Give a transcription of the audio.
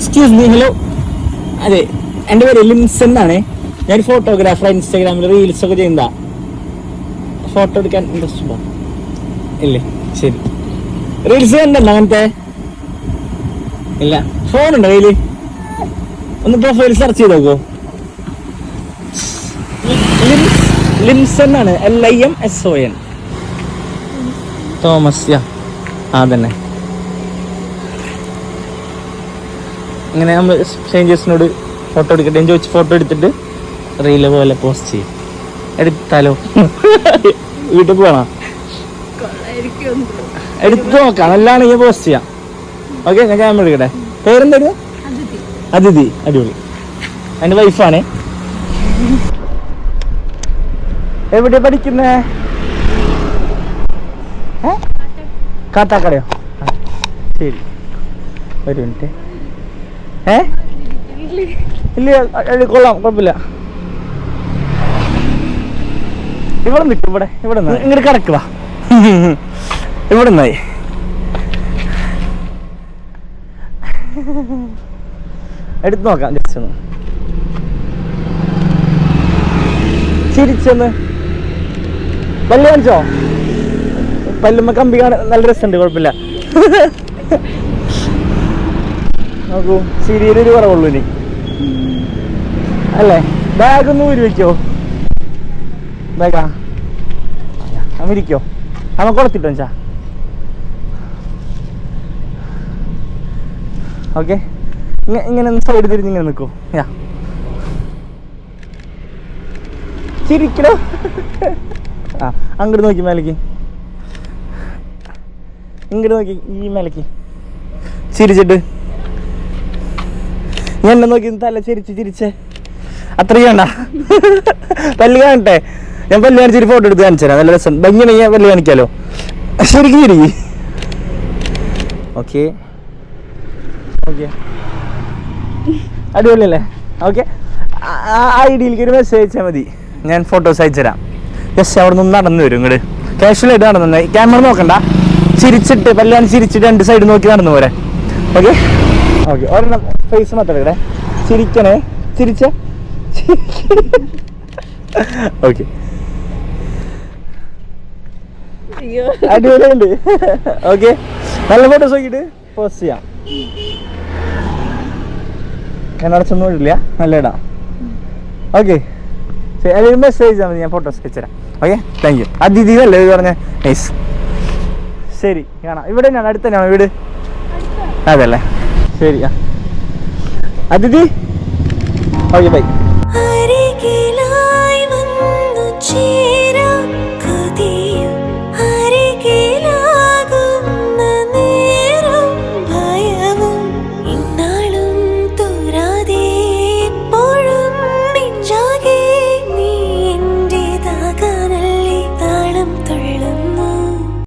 Excuse me hello അതെ എന്റെ പേര് ലിംസ് എന്നാണ്. ഞാൻ ഫോട്ടോഗ്രാഫർ ഇൻസ്റ്റാഗ്രാമിൽ റീൽസ് ഒക്കെ ചെയ്യുന്നതാ. ഫോട്ടോ എടുക്കാൻ ഇൻട്രസ്റ്റ് ഉണ്ടോ? ഇല്ലേ ശരി. റീൽസ് കണ്ടല്ലോ അങ്ങനത്തെ? ഇല്ല. ഫോൺ ഉണ്ടോ കയ്യിൽ? ഒന്ന് പ്രൊഫൈൽ സെർച്ച് ചെയ്ത് നോക്കോ. ലിംസ് എന്നാണ്? L I M S O N Thomas യാ. ആ തന്നെ ഇങ്ങനെ നമ്മൾ സ്ട്രേഞ്ചേഴ്സിനോട് ഫോട്ടോ എടുക്കട്ടെ. എന്റെ ചോദിച്ച് ഫോട്ടോ എടുത്തിട്ട് റീല പോലെ പോസ്റ്റ് ചെയ്യും. എടുത്താലോ വീട്ടിൽ പോകണം എടുത്ത് നോക്കാം. നല്ലാണെങ്കിൽ പോസ്റ്റ് ചെയ്യാം. ഓക്കെ ഞാൻ ക്യാമറ എടുക്കട്ടെ. പേരെന്താ അതിഥി. അടിപൊളി. എന്റെ വൈഫാണേ എവിടെ പഠിക്കുന്നേ? കാട്ടാക്കടയോ? ശരി. ഒരു മിനിറ്റ് ഏ? ഇല്ല. കൊള്ളാം കുഴപ്പമില്ല. ഇവിടെ നിൽക്കും ഇവിടെ ഇവിടെ നിന്ന് ഇങ്ങോട്ട് കിടക്കുക ഇവിടെ നിന്നായി. എടുത്തു നോക്കാം ജസ്റ്റ് ഒന്ന്. ചിരിച്ചൊന്ന്. പല്ല് കാണിച്ചോ? പല്ലുമ്മ കമ്പി കാണാൻ നല്ല രസമുണ്ട് കുഴപ്പമില്ല. നോക്കൂ ചിരിയിലൊരു കുറവുള്ളൂ ഇനി. അല്ലേ? ബാഗ് ഒന്ന് ഊരി വെക്കോ. ബാഗാ. അമിരിക്കോ അമ്മ കൊടുത്തിട്ടോ ചാ ഓക്കെ. ഇങ്ങനെ സൈഡ് തിരിഞ്ഞ് ഇങ്ങനെ നിൽക്കൂ യാ. ചിരിക്കണോ? ആ അങ്ങോട്ട് നോക്കി മേലേക്ക്. ഇങ്ങോട്ട് നോക്കി ഈ മേലേക്ക്. ചിരിച്ചിട്ട്. ഞാൻ എന്നെ നോക്കി തല ചിരിച്ച് ചിരിച്ച്. അത്രയും വേണ്ട. പല്ല് കാണട്ടെ. ഞാൻ പല്ല് കാണിച്ചൊരു ഫോട്ടോ എടുത്ത് കാണിച്ചു നല്ല രസം. ഭംഗി ഞാൻ പല്ല് കാണിക്കാലോ. ശരിക്കും ചിരി. ഓക്കെ ഓക്കെ അടിപൊളിയല്ലേ? ഓക്കെ ആ ഐഡിയിലേക്ക് ഡിയിലേക്ക് ഒരു മെസ്സേജ് അയച്ചാൽ മതി. ഞാൻ ഫോട്ടോസ് അയച്ചു തരാം. ജസ്റ്റ് അവിടെ നിന്ന് നടന്നു വരും ഇങ്ങോട്ട് കാഷ്വലായിട്ട് നടന്നു ക്യാമറ നോക്കണ്ട. ചിരിച്ചിട്ട് പല്ലാണ് ചിരിച്ചിട്ട് രണ്ട് സൈഡ് നോക്കി നടന്നു പോരെ. ഓക്കെ ഓക്കെ ഒരെണ്ണം ഫേസ് മാത്രം എടുക്കണേ ചിരിക്കണേ. ചിരിച്ച. ഓക്കെ അടിപൊളിയുണ്ട്. ഓക്കെ നല്ല ഫോട്ടോസ് നോക്കിയിട്ട്. പോസ്റ്റ് ചെയ്യാം. കണ്ണടച്ചൊന്നും ഇല്ല നല്ല ഇടാം. ഓക്കെ ശരി മെസ്സേജ് ചെയ്താൽ മതി. ഞാൻ ഫോട്ടോസ് അയച്ചുതരാം ഓക്കെ താങ്ക് യു അതിഥി അല്ലേ ഇത് പറഞ്ഞ? നൈസ് ശരി കാണാം. ഇവിടെ ഞാൻ അടുത്ത് ഞാൻ വീട്? അതല്ലേ? ശരിയാ. അതിഥി ഓക്കെ ബൈ